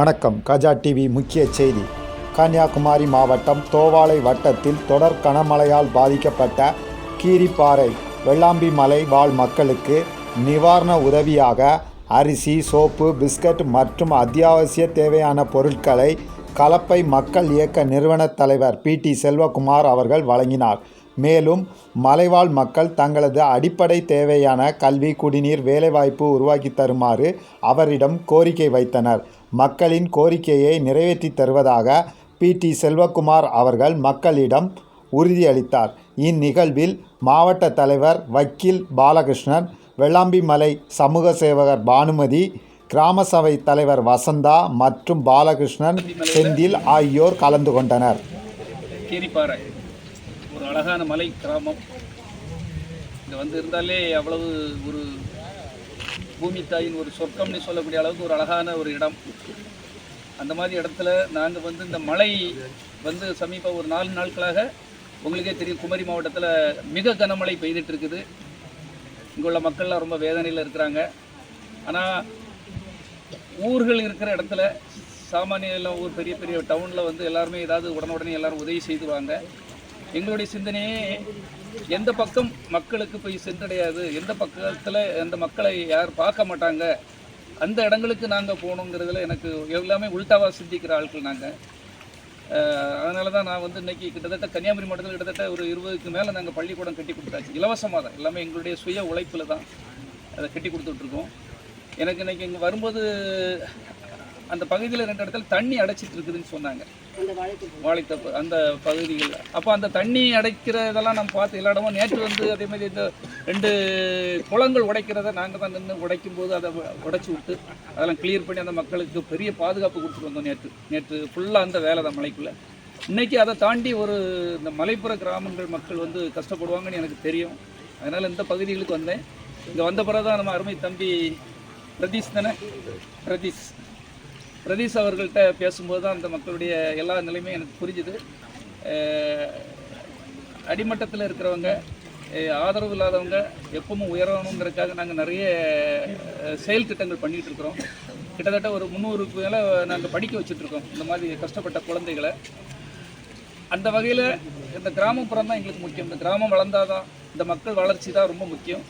வணக்கம். கஜா டிவி முக்கிய செய்தி. கன்னியாகுமரி மாவட்டம் தோவாளை வட்டத்தில் தொடர் கனமழையால் பாதிக்கப்பட்ட கீரிப்பாறை வெள்ளாம்பி மலை வாழ் மக்களுக்கு நிவாரண உதவியாக அரிசி சோப்பு பிஸ்கட் மற்றும் அத்தியாவசிய தேவையான பொருட்களை கலப்பை மக்கள் இயக்க நிறுவனத் தலைவர் பி. டி. செல்வகுமார் அவர்கள் வழங்கினார். மேலும் மலைவாழ் மக்கள் தங்களது அடிப்படை தேவையான கல்வி குடிநீர் வேலைவாய்ப்பு உருவாக்கி தருமாறு அவரிடம் கோரிக்கை வைத்தனர். மக்களின் கோரிக்கையை நிறைவேற்றி தருவதாக பி. டி. செல்வகுமார் அவர்கள் மக்களிடம் உறுதியளித்தார். இந்நிகழ்வில் மாவட்ட தலைவர் வக்கீல் பாலகிருஷ்ணன் வெள்ளாம்பிமலை சமூக சேவகர் பானுமதி கிராம சபை தலைவர் வசந்தா மற்றும் பாலகிருஷ்ணன் செந்தில் ஆகியோர் கலந்து கொண்டனர். கீரிப்பாறை. ஒரு அழகான மலை கிராமம். இங்கே வந்து இருந்தாலே அவ்வளவு ஒரு பூமி தாயின் ஒரு சொர்க்கம்னு சொல்லக்கூடிய அளவுக்கு ஒரு அழகான ஒரு இடம். அந்த மாதிரி இடத்துல நாங்கள் வந்து இந்த மழை வந்து சமீப ஒரு நாலு நாட்களாக உங்களுக்கே தெரியும் குமரி மாவட்டத்தில் மிக கனமழை பெய்துட்டு இருக்குது இங்கே உள்ள மக்கள்லாம் ரொம்ப வேதனையில் இருக்கிறாங்க. ஆனால் ஊர்கள் இருக்கிற இடத்துல சாமானிய எல்லாம் ஊர் பெரிய பெரிய டவுனில் வந்து எல்லாருமே ஏதாவது உடனுடனே எல்லாரும் உதவி செய்துவாங்க எங்களுடைய சிந்தனையே எந்த பக்கம் மக்களுக்கு போய் சென்றடையாது? எந்த பக்கத்தில் எந்த மக்களை யார் பார்க்க மாட்டாங்க? அந்த இடங்களுக்கு நாங்கள் போகணுங்கிறதுல எனக்கு எல்லாமே உள்டாவாக சிந்திக்கிற ஆட்கள் நாங்கள் அதனால தான் நான் வந்து இன்றைக்கி கிட்டத்தட்ட கன்னியாகுமரி மாவட்டத்தில் கிட்டத்தட்ட ஒரு இருபதுக்கு மேலே நாங்கள் பள்ளிக்கூடம் கட்டி கொடுத்தாச்சு. இலவசமாக தான். எல்லாமே எங்களுடைய சுய உழைப்பில் தான் அதை கட்டி கொடுத்துட்ருக்கோம் எனக்கு இன்னைக்கு இங்கே வரும்போது அந்த பகுதியில் ரெண்டு இடத்துல தண்ணி அடைச்சிட்டு இருக்குதுன்னு சொன்னாங்க. வாழைத்தப்பு அந்த பகுதிகள் அப்போ அந்த தண்ணி அடைக்கிறதெல்லாம் நம்ம பார்த்து எல்லா இடமும் நேற்று வந்து அதே மாதிரி இந்த ரெண்டு குளங்கள் உடைக்கிறத நாங்கள் தான் நின்று உடைக்கும் போது அதை உடைச்சி விட்டு அதெல்லாம் கிளியர் பண்ணி அந்த மக்களுக்கு பெரிய பாதுகாப்பு கொடுத்துட்டு வந்தோம் நேற்று. நேற்று ஃபுல்லாக அந்த வேலை தான் மலைக்குள்ளே. இன்னைக்கு அதை தாண்டி ஒரு இந்த மலைப்புற கிராமங்கள் மக்கள் வந்து கஷ்டப்படுவாங்கன்னு எனக்கு தெரியும். அதனால் இந்த பகுதிகளுக்கு வந்தேன். இங்கே வந்த பிறகு தான் நம்ம அருமை தம்பி பிரதீஷ் தானே? பிரதீஷ். பிரதீஷ் அவர்கள்ட்ட பேசும்போது தான் அந்த மக்களுடைய எல்லா நிலையுமே எனக்கு புரிஞ்சுது. அடிமட்டத்தில் இருக்கிறவங்க ஆதரவு இல்லாதவங்க எப்பவும் உயரணுங்கிறதுக்காக நாங்கள் நிறைய செயல் திட்டங்கள் பண்ணிகிட்டு இருக்கிறோம். கிட்டத்தட்ட ஒரு முந்நூறுக்கு மேலே நாங்கள் படிக்க வச்சுட்ருக்கோம் இந்த மாதிரி கஷ்டப்பட்ட குழந்தைகளை. அந்த வகையில் இந்த கிராமப்புறம் தான் எங்களுக்கு முக்கியம். இந்த கிராமம் வளர்ந்தாதான் இந்த மக்கள் வளர்ச்சி தான் ரொம்ப முக்கியம்.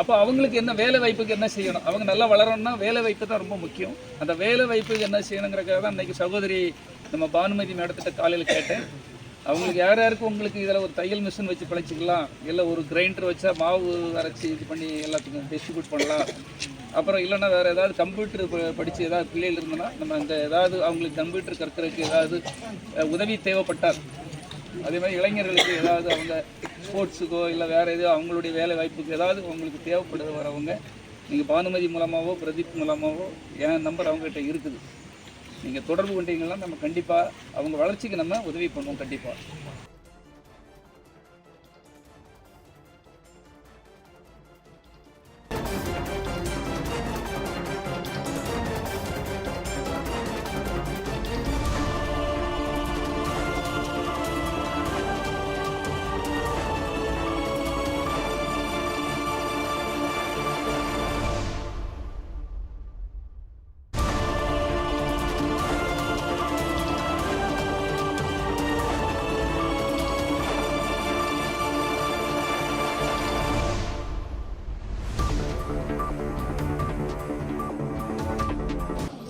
அப்போ அவங்களுக்கு என்ன வேலை வாய்ப்புக்கு என்ன செய்யணும்? அவங்க நல்லா வளரணும்னா வேலை வாய்ப்பு தான் ரொம்ப முக்கியம். அந்த வேலை வாய்ப்புக்கு என்ன செய்யணுங்கிறக்காக தான் அன்றைக்கி சகோதரி நம்ம பானுமதி மேடத்திட்ட காலையில் கேட்டேன். அவங்களுக்கு யார் யாருக்கு உங்களுக்கு இதில் ஒரு தையல் மிஷின் வச்சு பழச்சிக்கலாம்? இல்லை ஒரு கிரைண்டர் வச்சா மாவு அரைச்சி இது பண்ணி எல்லாத்துக்கும் டிஸ்ட்ரிபியூட் பண்ணலாம். அப்புறம் இல்லைன்னா வேறு ஏதாவது கம்ப்யூட்டர் படித்து ஏதாவது பிள்ளைகள் இருந்ததுன்னா நம்ம அந்த ஏதாவது அவங்களுக்கு கம்ப்யூட்டர் கற்கிறதுக்கு ஏதாவது உதவி தேவைப்பட்டால் அதே மாதிரி இளைஞர்களுக்கு ஏதாவது அவங்க ஸ்போர்ட்ஸுக்கோ இல்லை வேறு எதோ அவங்களுடைய வேலை வாய்ப்புக்கு ஏதாவது உங்களுக்கு தேவைப்படுது வரவங்க நீங்கள் பானுமதி மூலமாகவோ பிரதீப் மூலமாகவோ என் நம்பர் அவங்ககிட்ட இருக்குது. நீங்கள் தொடர்பு கொண்டீங்கன்னா நம்ம கண்டிப்பாக அவங்க வளர்ச்சிக்கு நம்ம உதவி பண்ணுவோம் கண்டிப்பாக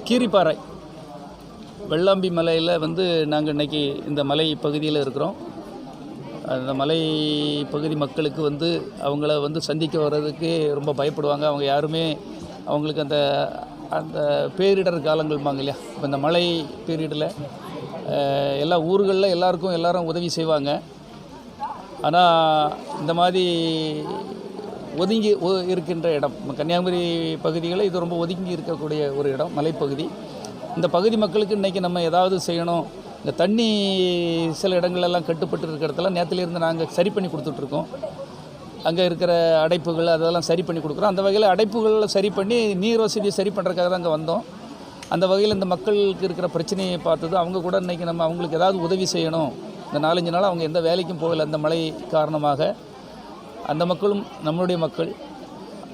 கீரிப்பாறை. வெள்ளாம்பி மலையில் வந்து நாங்கள் இன்னைக்கு இந்த மலை பகுதியில் இருக்கிறோம். அந்த மலை பகுதி மக்களுக்கு வந்து அவங்கள வந்து சந்திக்க வர்றதுக்கு ரொம்ப பயப்படுவாங்க. அவங்க யாருமே அவங்களுக்கு அந்த அந்த பேரிடர் காலங்கள்பாங்க இல்லையா? இப்போ இந்த மழை பீரியடில் எல்லா ஊர்களில் எல்லாருக்கும் எல்லாரும் உதவி செய்வாங்க. ஆனால் இந்த மாதிரி ஒதுங்கி ஒ- இருக்கின்ற இடம். கன்னியாகுமரி பகுதிகளில் இது ரொம்ப ஒதுங்கி இருக்கக்கூடிய ஒரு இடம் மலைப்பகுதி. இந்த பகுதி மக்களுக்கு இன்றைக்கி நம்ம ஏதாவது செய்யணும். இந்த தண்ணி சில இடங்களெல்லாம் கட்டுப்பட்டு இருக்கிற இடத்துல நேற்றுலேருந்து நாங்கள் சரி பண்ணி கொடுத்துட்ருக்கோம். அங்கே இருக்கிற அடைப்புகள் அதெல்லாம் சரி பண்ணி கொடுக்குறோம். அந்த வகையில் அடைப்புகளை சரி பண்ணி நீர் வசதியை சரி பண்ணுறதுக்காக தான் அங்கே வந்தோம். அந்த வகையில் இந்த மக்களுக்கு இருக்கிற பிரச்சனையை பார்த்தது அவங்க கூட இன்றைக்கி நம்ம அவங்களுக்கு ஏதாவது உதவி செய்யணும். இந்த நாலஞ்சு நாள் அவங்க எந்த வேலைக்கும் போகலை அந்த மழை காரணமாக. அந்த மக்களும் நம்மளுடைய மக்கள்.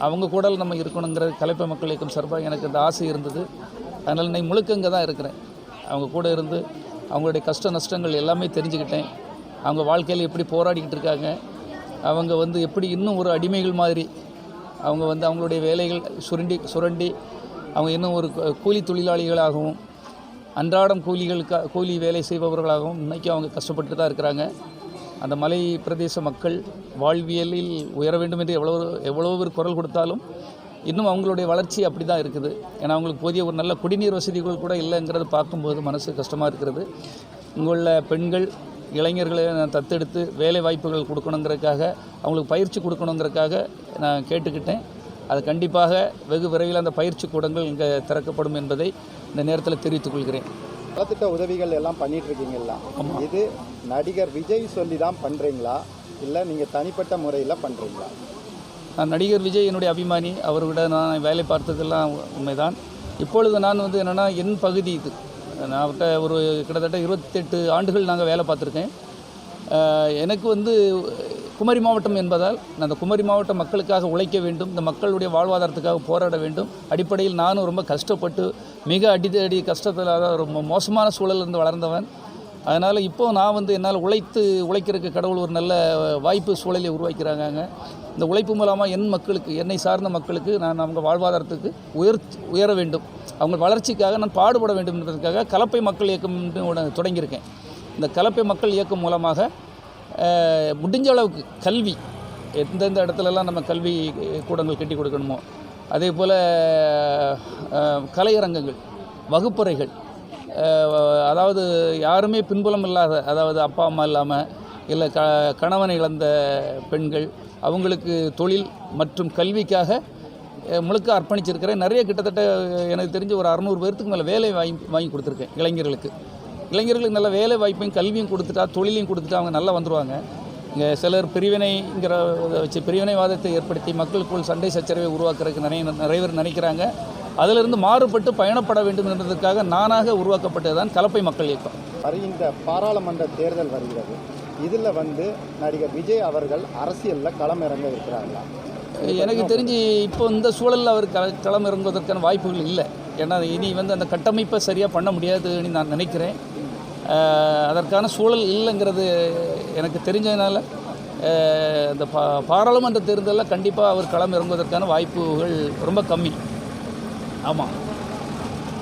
அவங்க கூட நம்ம இருக்கணுங்கிற கலைப்பை மக்கள் இயக்கம் சார்பாக எனக்கு அந்த ஆசை இருந்தது. அதனால் நான் முழுக்க இங்கே தான் இருக்கிறேன். அவங்க கூட இருந்து அவங்களுடைய கஷ்ட நஷ்டங்கள் எல்லாமே தெரிஞ்சுக்கிட்டேன். அவங்க வாழ்க்கையில் எப்படி போராடிக்கிட்டு இருக்காங்க. அவங்க வந்து எப்படி இன்னும் ஒரு அடிமைகள் மாதிரி அவங்க வந்து அவங்களுடைய வேலைகள் சுரண்டி சுரண்டி அவங்க இன்னும் ஒரு கூலி தொழிலாளிகளாகவும் அன்றாடம் கூலிகளுக்கு கூலி வேலை செய்பவர்களாகவும் இன்றைக்கி அவங்க கஷ்டப்பட்டு தான் இருக்கிறாங்க. அந்த மலை பிரதேச மக்கள் வாழ்வியலில் உயர வேண்டும் என்று எவ்வளோ எவ்வளவு குரல் கொடுத்தாலும் இன்னும் அவங்களுடைய வளர்ச்சி அப்படி தான் இருக்குது. ஏன்னா அவங்களுக்கு போதிய ஒரு நல்ல குடிநீர் வசதிகள் கூட இல்லைங்கிறது பார்க்கும்போது மனசு கஷ்டமாக இருக்கிறது. இங்குள்ள பெண்கள் இளைஞர்களை நான் தத்தெடுத்து வேலை வாய்ப்புகள் கொடுக்கணுங்கிறதுக்காக அவங்களுக்கு பயிற்சி கொடுக்கணுங்கிறதுக்காக நான் கேட்டுக்கிட்டேன். அது கண்டிப்பாக வெகு விரைவில் அந்த பயிற்சி கூடங்கள் இங்கே திறக்கப்படும் என்பதை இந்த நேரத்தில் தெரிவித்துக் கொள்கிறேன். நலத்திட்ட உதவிகள் எல்லாம் பண்ணிட்டு இருக்கீங்களா இது நடிகர் விஜய் சொல்லி தான் பண்றீங்களா? இல்லை நீங்க தனிப்பட்ட முறையில் பண்றீங்களா? நான் நடிகர் விஜய் என்னுடைய அபிமானி. அவர்கிட்ட நான் வேலை பார்த்ததெல்லாம் உண்மைதான். இப்பொழுது நான் வந்து என்னென்னா என் பகுதி இது. நான் அவர்கிட்ட ஒரு கிட்டத்தட்ட இருபத்தெட்டு ஆண்டுகள் நாங்கள் வேலை பார்த்துருக்கேன். எனக்கு வந்து குமரி மாவட்டம் என்பதால் அந்த குமரி மாவட்ட மக்களுக்காக உழைக்க வேண்டும். இந்த மக்களுடைய வாழ்வாதாரத்துக்காக போராட வேண்டும். அடிப்படையில் நானும் ரொம்ப கஷ்டப்பட்டு மிக அடித்தடி கஷ்டத்தில் அதாவது ரொம்ப மோசமான சூழலிருந்து இருந்து வளர்ந்தவன். அதனால் இப்போ நான் வந்து என்னால் உழைத்து உழைக்கிறதுக்கு கடவுள் ஒரு நல்ல வாய்ப்பு சூழலை உருவாக்கிறாங்க இந்த உழைப்பு மூலமாக என் மக்களுக்கு என்னை சார்ந்த மக்களுக்கு நான் அவங்க வாழ்வாதாரத்துக்கு உயர் உயர வேண்டும். அவங்க வளர்ச்சிக்காக நான் பாடுபட வேண்டும் என்பதற்காக கலப்பை மக்கள் இயக்கம் என்று தொடங்கியிருக்கேன். இந்த கலப்பை மக்கள் இயக்கம் மூலமாக முடிஞ்ச அளவுக்கு கல்வி எந்தெந்த இடத்துலலாம் நம்ம கல்வி கூடங்கள் கட்டி கொடுக்கணுமோ அதே போல் கலையரங்கங்கள் வகுப்பறைகள் அதாவது யாருமே பின்புலம் இல்லாத அதாவது அப்பா அம்மா இல்லாமல் இல்லை க கணவனை இழந்த பெண்கள் அவங்களுக்கு தொழில் மற்றும் கல்விக்காக முழுக்க அர்ப்பணிச்சிருக்கிறேன். நிறைய கிட்டத்தட்ட எனக்கு தெரிஞ்ச ஒரு அறநூறு பேர்த்துக்கு மேலே வேலை வாங்கி வாங்கி கொடுத்துருக்கேன் இளைஞர்களுக்கு. இளைஞர்களுக்கு நல்ல வேலை வாய்ப்பையும் கல்வியும் கொடுத்துட்டா தொழிலையும் கொடுத்துட்டா அவங்க நல்லா வந்துடுவாங்க இங்கே சிலர் பிரிவினைங்கிற வச்சு பிரிவினைவாதத்தை ஏற்படுத்தி மக்களுக்குள் சண்டை சச்சரவை உருவாக்குறதுக்கு நிறைய நிறைய பேர் நினைக்கிறாங்க. அதிலிருந்து மாறுபட்டு பயணப்பட வேண்டும் என்பதற்காக நானாக உருவாக்கப்பட்டது தான் கலப்பை மக்கள் இயக்கம். வருகின்ற பாராளுமன்ற தேர்தல் வருகிறது. இதில் வந்து நடிகர் விஜய் அவர்கள் அரசியலில் களமிறங்க இருக்கிறாங்களா எனக்கு தெரிஞ்சு இப்போ இந்த சூழலில் அவர் கள களம் இறங்குவதற்கான வாய்ப்புகள் இல்லை. ஏன்னா இனி வந்து அந்த கட்டமைப்பை சரியாக பண்ண முடியாதுன்னு நான் நினைக்கிறேன். அதற்கான சூழல் இல்லைங்கிறது எனக்கு தெரிஞ்சதுனால இந்த பா பாராளுமன்ற தேர்தலில் கண்டிப்பாக அவர் களம் இறங்குவதற்கான வாய்ப்புகள் ரொம்ப கம்மி. ஆமாம்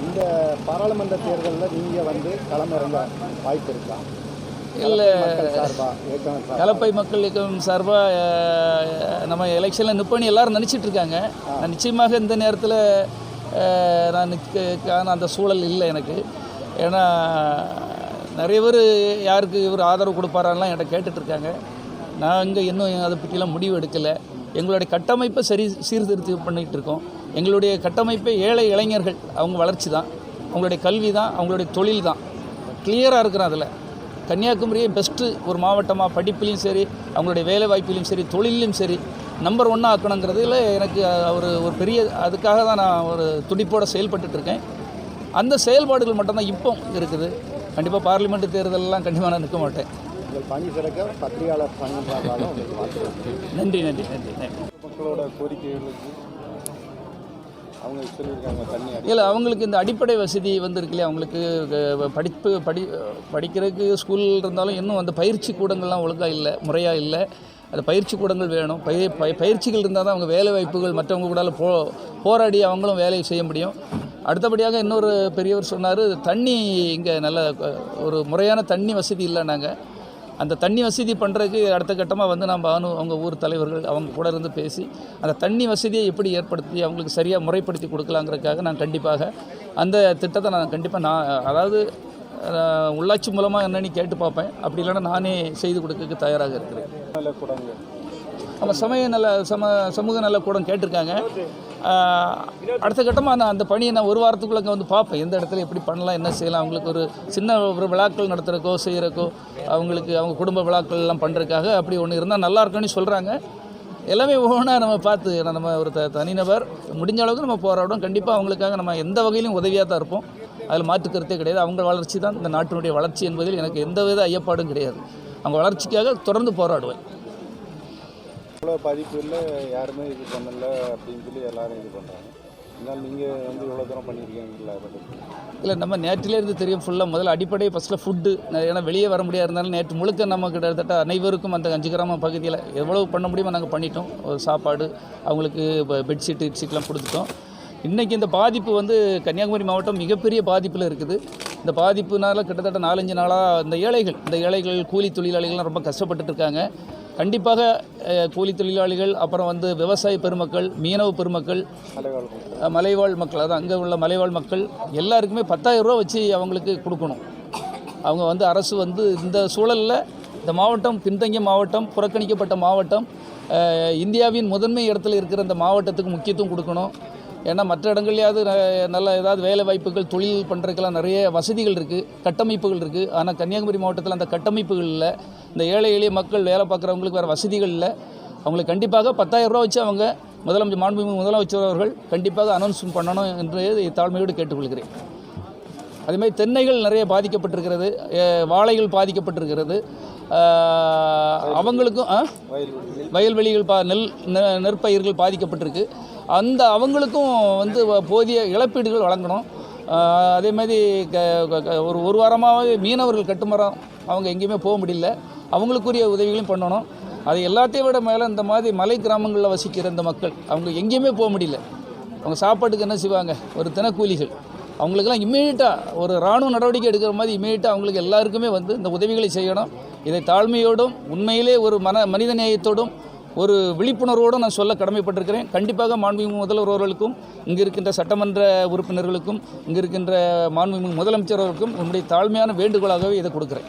இந்த பாராளுமன்ற தேர்தலில் நீங்கள் வந்து களமிறங்க வாய்ப்பு இருக்கா? இல்லை. கலப்பை மக்கள் இயக்கம் சார்பாக நம்ம எலெக்ஷனில் நிற்பேன்னு எல்லாரும் நினச்சிட்டு இருக்காங்க. நான் நிச்சயமாக இந்த நேரத்தில் நான் நிற்கான அந்த சூழல் இல்லை எனக்கு. ஏன்னா நிறைய பேர் யாருக்கு இவர் ஆதரவு கொடுப்பாரெல்லாம் என்கிட்ட கேட்டுட்டு இருக்காங்க நான் இங்கே இன்னும் அதை பற்றிலாம் முடிவு எடுக்கலை. எங்களுடைய கட்டமைப்பை சரி சீர்திருத்தி பண்ணிகிட்டு இருக்கோம் எங்களுடைய கட்டமைப்பை ஏழை இளைஞர்கள் அவங்க வளர்ச்சி தான். அவங்களுடைய கல்வி தான் அவங்களுடைய தொழில் தான். கிளியராக இருக்கிறோம் அதில். கன்னியாகுமரியே பெஸ்ட்டு ஒரு மாவட்டமாக படிப்புலையும் சரி அவங்களுடைய வேலை வாய்ப்புலையும் சரி தொழிலையும் சரி நம்பர் ஒன்னாக ஆக்கணுங்கிறதுல எனக்கு ஒரு ஒரு பெரிய அதுக்காக தான் நான் ஒரு துடிப்போடு செயல்பட்டுட்டு இருக்கேன் அந்த செயல்பாடுகள் மட்டும்தான் இப்போ இருக்குது. கண்டிப்பாக பார்லிமெண்ட் தேர்தலெல்லாம் கண்டிப்பாக நான் நிற்க மாட்டேன். உங்கள் பணி சிறக்க பத்திரிகையாளர் சங்கம் நன்றி நன்றி நன்றி மக்களோட கோரிக்கைகளுக்கு இல்லை அவங்களுக்கு இந்த அடிப்படை வசதி வந்து இருக்கு இல்லையா? அவங்களுக்கு படிப்பு படி படிக்கிறதுக்கு ஸ்கூல் இருந்தாலும் இன்னும் அந்த பயிற்சி கூடங்கள்லாம் ஒழுங்காக இல்லை முறையாக இல்லை. அந்த பயிற்சி கூடங்கள் வேணும். பய பய பயிற்சிகள் இருந்தால் தான் அவங்க வேலை வாய்ப்புகள் மற்றவங்க கூட போ போராடி அவங்களும் வேலையை செய்ய முடியும். அடுத்தபடியாக இன்னொரு பெரியவர் சொன்னார் தண்ணி இங்கே நல்ல ஒரு முறையான தண்ணி வசதி இல்லை நாங்கள் அந்த தண்ணி வசதி பண்ணுறதுக்கு அடுத்த கட்டமாக வந்து நம்ம அனு அவங்க ஊர் தலைவர்கள் அவங்க கூட இருந்து பேசி அந்த தண்ணி வசதியை எப்படி ஏற்படுத்தி அவங்களுக்கு சரியாக முறைப்படுத்தி கொடுக்கலாங்கிறதுக்காக நான் கண்டிப்பாக அந்த திட்டத்தை நான் கண்டிப்பாக நான் அதாவது உள்ளாட்சி மூலமாக என்னன்னு கேட்டு பார்ப்பேன். அப்படி இல்லைன்னா நானே செய்து கொடுக்கறதுக்கு தயாராக இருக்கிறேன். கூடங்கள் நம்ம சமய நல்ல சம சமூக நல கூடம் கேட்டிருக்காங்க. அடுத்த கட்டமாக நான் அந்த பணியை நான் ஒரு வாரத்துக்குள்ள அங்கே வந்து பார்ப்பேன். எந்த இடத்துல எப்படி பண்ணலாம் என்ன செய்யலாம் அவங்களுக்கு ஒரு சின்ன ஒரு விழாக்கள் நடத்துகிறக்கோ செய்கிறக்கோ அவங்களுக்கு அவங்க குடும்ப விழாக்கள் எல்லாம் பண்ணுறதுக்காக அப்படி ஒன்று இருந்தால் நல்லா இருக்குன்னு சொல்கிறாங்க எல்லாமே ஒவ்வொன்றா நம்ம பார்த்து ஏன்னா நம்ம ஒரு த தனிநபர் முடிஞ்ச அளவுக்கு நம்ம போராடும் கண்டிப்பாக அவங்களுக்காக நம்ம எந்த வகையிலும் உதவியாக தான் இருப்போம். அதில் மாற்றுக்கருத்தே கிடையாது. அவங்க வளர்ச்சி தான் இந்த நாட்டினுடைய வளர்ச்சி என்பதில் எனக்கு எந்த வித ஐயப்பாடும் கிடையாது. அவங்க வளர்ச்சிக்காக தொடர்ந்து போராடுவேன். இவ்வளோ பாதிப்பு இல்லை யாருமே இது பண்ணல அப்படின்னு சொல்லி எல்லாரும் இது பண்ணுறாங்க இருந்தாலும் நீங்கள் வந்து இவ்வளோ தூரம் பண்ணியிருக்கீங்களா இல்லை நம்ம நேற்றிலேருந்து தெரியும் ஃபுல்லாக முதல்ல அடிப்படை ஃபஸ்ட்டில் ஃபுட்டு ஏன்னா வெளியே வர முடியாது இருந்தாலும் நேற்று முழுக்க நம்ம கிட்டத்தட்ட அனைவருக்கும் அந்த அஞ்சு கிராம பகுதியில் எவ்வளவு பண்ண முடியுமோ நாங்கள் பண்ணிட்டோம். ஒரு சாப்பாடு அவங்களுக்கு பெட்ஷீட்டு ஷீட்லாம் கொடுத்துட்டோம். இன்றைக்கி இந்த பாதிப்பு வந்து கன்னியாகுமரி மாவட்டம் மிகப்பெரிய பாதிப்பில் இருக்குது. இந்த பாதிப்புனால கிட்டத்தட்ட நாலஞ்சு நாளாக இந்த ஏழைகள் இந்த ஏழைகள் கூலி தொழிலாளிகள்லாம் ரொம்ப கஷ்டப்பட்டுட்டு இருக்காங்க. கண்டிப்பாக கூலி தொழிலாளிகள் அப்புறம் வந்து விவசாய பெருமக்கள் மீனவ பெருமக்கள் மலைவாழ் மக்கள் அதான் அங்கே உள்ள மலைவாழ் மக்கள் எல்லாருக்குமே 10000 ரூபா வச்சு அவங்களுக்கு கொடுக்கணும். அவங்க வந்து அரசு வந்து இந்த சூழலில் இந்த மாவட்டம் பின்தங்கிய மாவட்டம் புறக்கணிக்கப்பட்ட மாவட்டம் இந்தியாவின் முதன்மை இடத்துல இருக்கிற அந்த மாவட்டத்துக்கு முக்கியத்துவம் கொடுக்கணும். ஏன்னா மற்ற இடங்கள்லையாவது நல்ல ஏதாவது வேலை வாய்ப்புகள் தொழில் பண்ணுறதுக்கெல்லாம் நிறைய வசதிகள் இருக்குது கட்டமைப்புகள் இருக்குது ஆனால் கன்னியாகுமரி மாவட்டத்தில் அந்த கட்டமைப்புகள் இல்லை. இந்த ஏழை எளிய மக்கள் வேலை பார்க்குறவங்களுக்கு வேறு வசதிகள் இல்லை. அவங்களுக்கு கண்டிப்பாக 10000 ரூபா வச்சு அவங்க முதலமைச்சர் மாண்புமிகு முதலமைச்சர் அவர்கள் கண்டிப்பாக அனௌன்ஸ்மெண்ட் பண்ணணும் என்று தாழ்மையோடு கேட்டுக்கொள்கிறேன். அதேமாதிரி தென்னைகள் நிறைய பாதிக்கப்பட்டிருக்கிறது. வாழைகள் பாதிக்கப்பட்டிருக்கிறது. அவங்களுக்கும் வயல்வெளிகள் பா நெல் நெ- நெற்பயிர்கள் பாதிக்கப்பட்டிருக்கு. அந்த அவங்களுக்கும் வந்து வ- போதிய இழப்பீடுகள் வழங்கணும். அதே மாதிரி க க- ஒரு ஒரு வாரமாகவே மீனவர்கள் கட்டுமரம் அவங்க எங்கேயுமே போக முடியல. அவங்களுக்குரிய உதவிகளையும் பண்ணணும். அது எல்லாத்தையும் விட மேலே இந்த மாதிரி மலை கிராமங்களில் வசிக்கிற இந்த மக்கள் அவங்க எங்கேயுமே போக முடியல. அவங்க சாப்பாட்டுக்கு என்ன செய்வாங்க? ஒரு தினக்கூலிகள். அவங்களுக்கெல்லாம் இம்மீடியட்டாக ஒரு இராணுவ நடவடிக்கை எடுக்கிற மாதிரி இம்மீடியட்டாக அவங்களுக்கு எல்லாருக்குமே வந்து இந்த உதவிகளை செய்யணும். இதை தாழ்மையோடும் உண்மையிலே ஒரு மன மனித நேயத்தோடும் ஒரு விழிப்புணர்வோடும் நான் சொல்ல கடமைப்பட்டிருக்கிறேன். கண்டிப்பாக மாண்புமிகு முதல்வர் அவர்களுக்கும் இங்கே இருக்கின்ற சட்டமன்ற உறுப்பினர்களுக்கும் இங்கே இருக்கின்ற மாண்புமிகு முதலமைச்சர் அவர்களுக்கும் தாழ்மையான வேண்டுகோளாகவே இதை கொடுக்குறேன்.